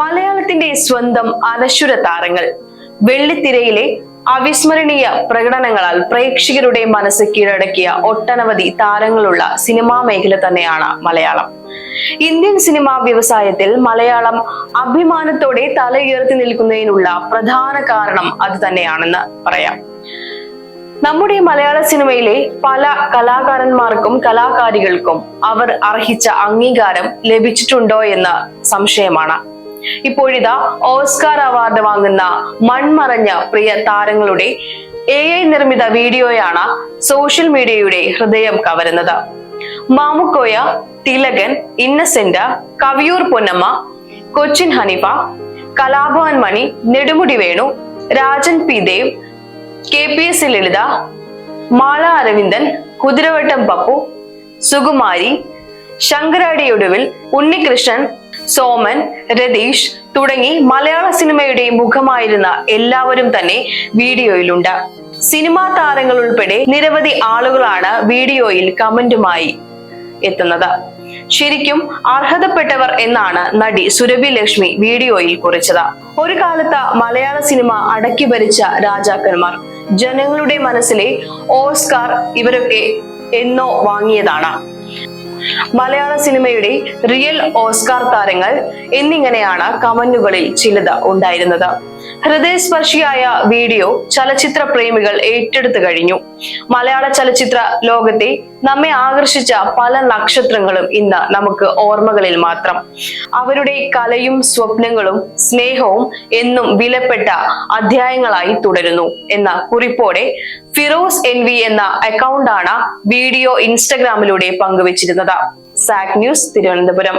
മലയാളത്തിന്റെ സ്വന്തം അനശ്വര താരങ്ങൾ. വെള്ളിത്തിരയിലെ അവിസ്മരണീയ പ്രകടനങ്ങളാൽ പ്രേക്ഷകരുടെ മനസ്സ് കീഴടക്കിയ ഒട്ടനവധി താരങ്ങളുള്ള സിനിമാ മേഖല തന്നെയാണ് മലയാളം. ഇന്ത്യൻ സിനിമാ വ്യവസായത്തിൽ മലയാളം അഭിമാനത്തോടെ തലയുയർത്തി നിൽക്കുന്നതിനുള്ള പ്രധാന കാരണം അത് തന്നെയാണെന്ന് പറയാം. നമ്മുടെ മലയാള സിനിമയിലെ പല കലാകാരന്മാർക്കും കലാകാരികൾക്കും അവർ അർഹിച്ച അംഗീകാരം ലഭിച്ചിട്ടുണ്ടോ എന്ന സംശയമാണ്. ഇപ്പോഴിതാ ഓസ്കാർ അവാർഡ് വാങ്ങുന്ന മൺമറഞ്ഞ പ്രിയ താരങ്ങളുടെ എ ഐ നിർമ്മിത വീഡിയോയാണ് സോഷ്യൽ മീഡിയയുടെ ഹൃദയം കവരുന്നത്. Mamukkoya Thilakan Innocent Kaviyoor Ponnamma Cochin Haneefa Kalabhavan Mani Nedumudi Venu Rajan P Dev K P S Lalitha Mala Aravindan Kuthiravattam Pappu Sukumari ശങ്കരാടിയൊടുവിൽ Unnikrishnan Soman Ratheesh തുടങ്ങി മലയാള സിനിമയുടെ മുഖമായിരുന്ന എല്ലാവരും തന്നെ വീഡിയോയിലുണ്ട്. സിനിമാ താരങ്ങൾ ഉൾപ്പെടെ നിരവധി ആളുകളാണ് വീഡിയോയിൽ കമന്റുമായി എത്തുന്നത്. ശരിക്കും അർഹതപ്പെട്ടവർ എന്നാണ് നടി സുരഭി ലക്ഷ്മി വീഡിയോയിൽ കുറിച്ചത്. ഒരു കാലത്ത് മലയാള സിനിമ അടക്കി ഭരിച്ച രാജാക്കന്മാർ ജനങ്ങളുടെ മനസ്സിലെ ഓസ്കാർ ഇവരൊക്കെ എന്നോ വാങ്ങിയതാണ്. മലയാള സിനിമയുടെ റിയൽ ഓസ്കാർ താരങ്ങൾ എന്നിങ്ങനെയാണ് കമന്റുകളിൽ ചിലത് ഉണ്ടായിരുന്നത്. ഹൃദയസ്പർശിയായ വീഡിയോ ചലച്ചിത്ര പ്രേമികൾ ഏറ്റെടുത്തു കഴിഞ്ഞു. മലയാള ചലച്ചിത്ര ലോകത്തെ നമ്മെ ആകർഷിച്ച പല നക്ഷത്രങ്ങളും ഇന്ന് നമുക്ക് ഓർമ്മകളിൽ മാത്രം. അവരുടെ കലയും സ്വപ്നങ്ങളും സ്നേഹവും എന്നും വിലപ്പെട്ട അധ്യായങ്ങളായി തുടരുന്നു. എന്ന കുറിപ്പോടെ ഫിറോസ് എൻ വി എന്ന അക്കൗണ്ടാണ് വീഡിയോ ഇൻസ്റ്റഗ്രാമിലൂടെ പങ്കുവച്ചിരുന്നത്. സാക് ന്യൂസ് തിരുവനന്തപുരം.